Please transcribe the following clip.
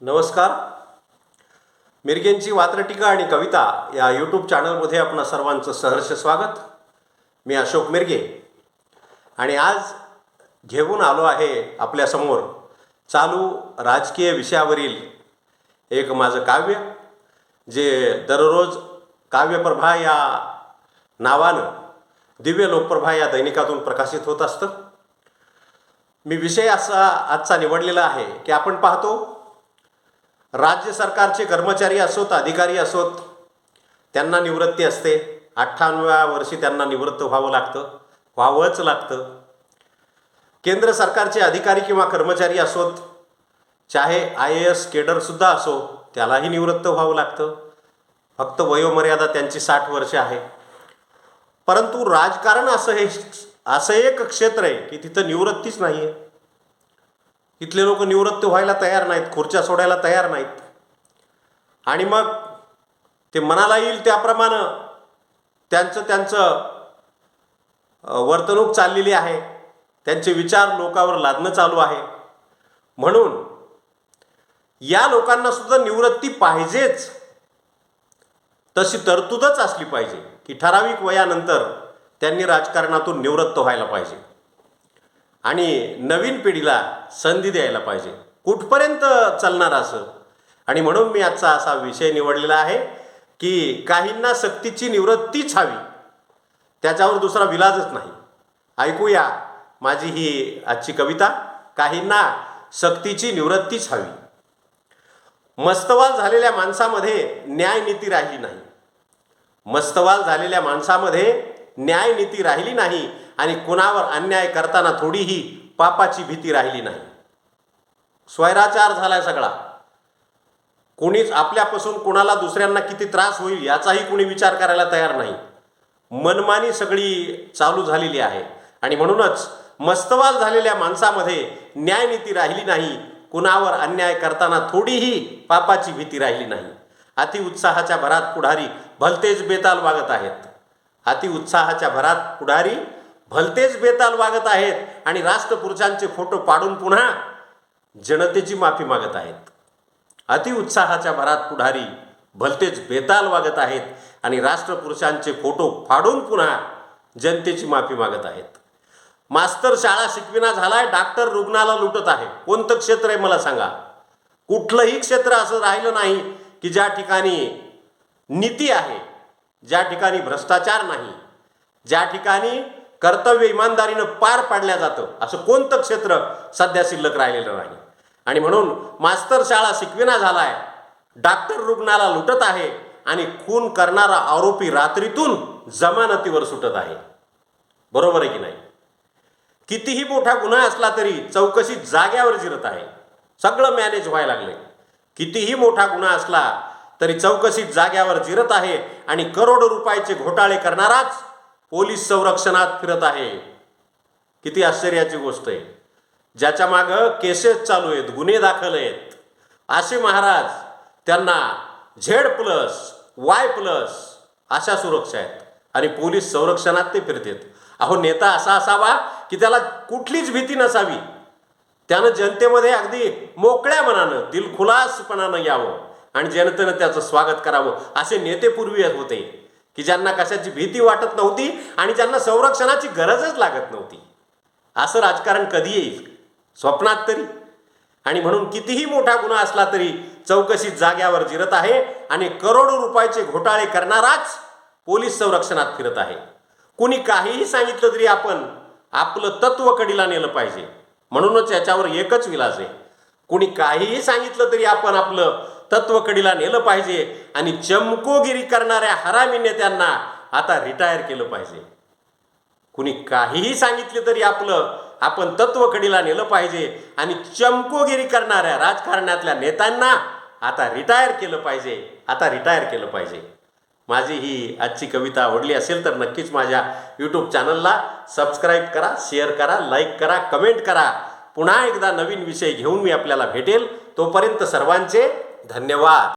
नमस्कार. मिरगेंची वात्रटिका आणि कविता या यूट्यूब चॅनलमध्ये आपण सर्वांचं सहर्ष स्वागत. मी अशोक मिरगे. आणि आज घेऊन आलो आहे आपल्यासमोर चालू राजकीय विषयावरील एक माझं काव्य जे दररोज काव्यप्रभा या नावानं दिव्य लोकप्रभा या दैनिकातून प्रकाशित होत असतं. मी विषय असा आजचा निवडलेला आहे की आपण पाहतो राज्य सरकारचे कर्मचारी असोत अधिकारी असोत त्यांना निवृत्ती असते. अठ्ठावन्नव्या वर्षी त्यांना निवृत्त व्हावं लागतं व्हावंच लागतं. केंद्र सरकारचे अधिकारी किंवा कर्मचारी असोत चाहे आय ए एस केडरसुद्धा असो त्यालाही निवृत्त व्हावं लागतं. फक्त वयोमर्यादा त्यांची साठ वर्ष आहे. परंतु राजकारण असं हे असं एक क्षेत्र आहे की तिथं निवृत्तीच नाही आहे इथले लोक निवृत्त व्हायला तयार नाहीत खुर्च्या सोडायला तयार नाहीत. आणि मग ते मनाला येईल त्याप्रमाणे त्यांचं त्यांचं वर्तणूक चाललेली आहे. त्यांचे विचार लोकांवर लादणं चालू आहे. म्हणून या लोकांना सुद्धा निवृत्ती पाहिजेच. तशी तरतूदच असली पाहिजे की ठराविक वयानंतर त्यांनी राजकारणातून निवृत्त व्हायला पाहिजे. आणि नवीन पिढीला संधी द्यायला पाहिजे. कुठपर्यंत चालणार असं? आणि म्हणून मी आजचा असा विषय निवडलेला आहे की काहींना सक्तीची निवृत्तीच हवी. त्याच्यावर दुसरा विलाजच नाही. ऐकूया माझी ही आजची कविता काहींना सक्तीची निवृत्तीच हवी. मस्तवाल झालेल्या माणसामध्ये न्यायनीती राहिली नाही. मस्तवाल झालेल्या माणसामध्ये न्यायनीती राहिली नाही आणि कुणावर अन्याय करताना थोडीही पापाची भीती राहिली नाही. स्वैराचार झालाय सगळा. कोणीच आपल्यापासून कुणाला दुसऱ्यांना किती त्रास होईल याचाही कोणी विचार करायला तयार नाही. मनमानी सगळी चालू झालेली आहे. आणि म्हणूनच मस्तवाल झालेल्या माणसामध्ये न्यायनीती राहिली नाही कुणावर अन्याय करताना थोडीही पापाची भीती राहिली नाही. अतिउत्साहाच्या भरात पुढारी भलतेच बेताल वागत आहेत. अति उत्साहाच्या भरात पुढारी भलतेच बेताल वागत आहेत आणि राष्ट्रपुरुषांचे फोटो पाडून पुन्हा जनतेची माफी मागत आहेत. अति उत्साहाच्या भरात पुढारी भलतेच बेताल वागत आहेत आणि राष्ट्रपुरुषांचे फोटो फाडून पुन्हा जनतेची माफी मागत आहेत. मास्तर शाळा शिकविना झालाय डॉक्टर रुग्णाला लुटत आहे. कोणतं क्षेत्र आहे मला सांगा. कुठलंही क्षेत्र असं राहिलं नाही की ज्या ठिकाणी नीती आहे. ज्या ठिकाणी भ्रष्टाचार नाही ज्या ठिकाणी कर्तव्य इमानदारीनं पार पाडल्या जातं असं कोणतं क्षेत्र सध्या शिल्लक राहिलेलं नाही. आणि म्हणून मास्तर शाळा शिकविना झालाय डॉक्टर रुग्णाला लुटत आहे आणि खून करणारा आरोपी रात्रीतून जमानतीवर सुटत आहे. बरोबर आहे की नाही? कितीही मोठा गुन्हा असला तरी चौकशी जाग्यावर जिरत आहे. सगळं मॅनेज व्हायला लागले कितीही मोठा गुन्हा असला तरी चौकशी जाग्यावर जिरत आहे आणि करोडो रुपयाचे घोटाळे करणाराच पोलीस संरक्षणात फिरत आहे. किती आश्चर्याची गोष्ट आहे. ज्याच्या मागं केसेस चालू आहेत गुन्हे दाखल आहेत. असे महाराज त्यांना झेड प्लस वाय प्लस अशा सुरक्षा आहेत आणि पोलीस संरक्षणात ते फिरतात. अहो नेता असा असावा की त्याला कुठलीच भीती नसावी. त्यानं जनतेमध्ये अगदी मोकळ्या मनानं दिलखुलासपणानं यावं. आणि जनतेनं त्याचं स्वागत करावं असे नेते पूर्वी होते की ज्यांना कशाची भीती वाटत नव्हती आणि ज्यांना संरक्षणाची गरजच लागत नव्हती. असं राजकारण कधी येईल? स्वप्नात तरी. आणि म्हणून कितीही मोठा गुन्हा असला तरी चौकशी जाग्यावर जिरत आहे आणि करोडो रुपयाचे घोटाळे करणाराच पोलीस संरक्षणात फिरत आहे. कुणी काहीही सांगितलं तरी आपण आपलं तत्व कडीला नेलं पाहिजे. म्हणूनच याच्यावर एकच विलास आहे. कुणी काहीही सांगितलं तरी आपण आपलं तत्व कडीला नेलं पाहिजे आणि चमकोगिरी करणाऱ्या हरामी नेत्यांना आता रिटायर केलं पाहिजे. कुणी काहीही सांगितले तरी आपलं आपण तत्वकडीला नेलं पाहिजे आणि चमकोगिरी करणाऱ्या राजकारणातल्या नेत्यांना आता रिटायर केलं पाहिजे आता रिटायर केलं पाहिजे. माझी ही आजची कविता आवडली असेल तर नक्कीच माझ्या यूट्यूब चॅनलला सबस्क्राईब करा शेअर करा लाईक करा कमेंट करा. पुन्हा एकदा नवीन विषय घेऊन मी आपल्याला भेटेल. तोपर्यंत सर्वांचे धन्यवाद.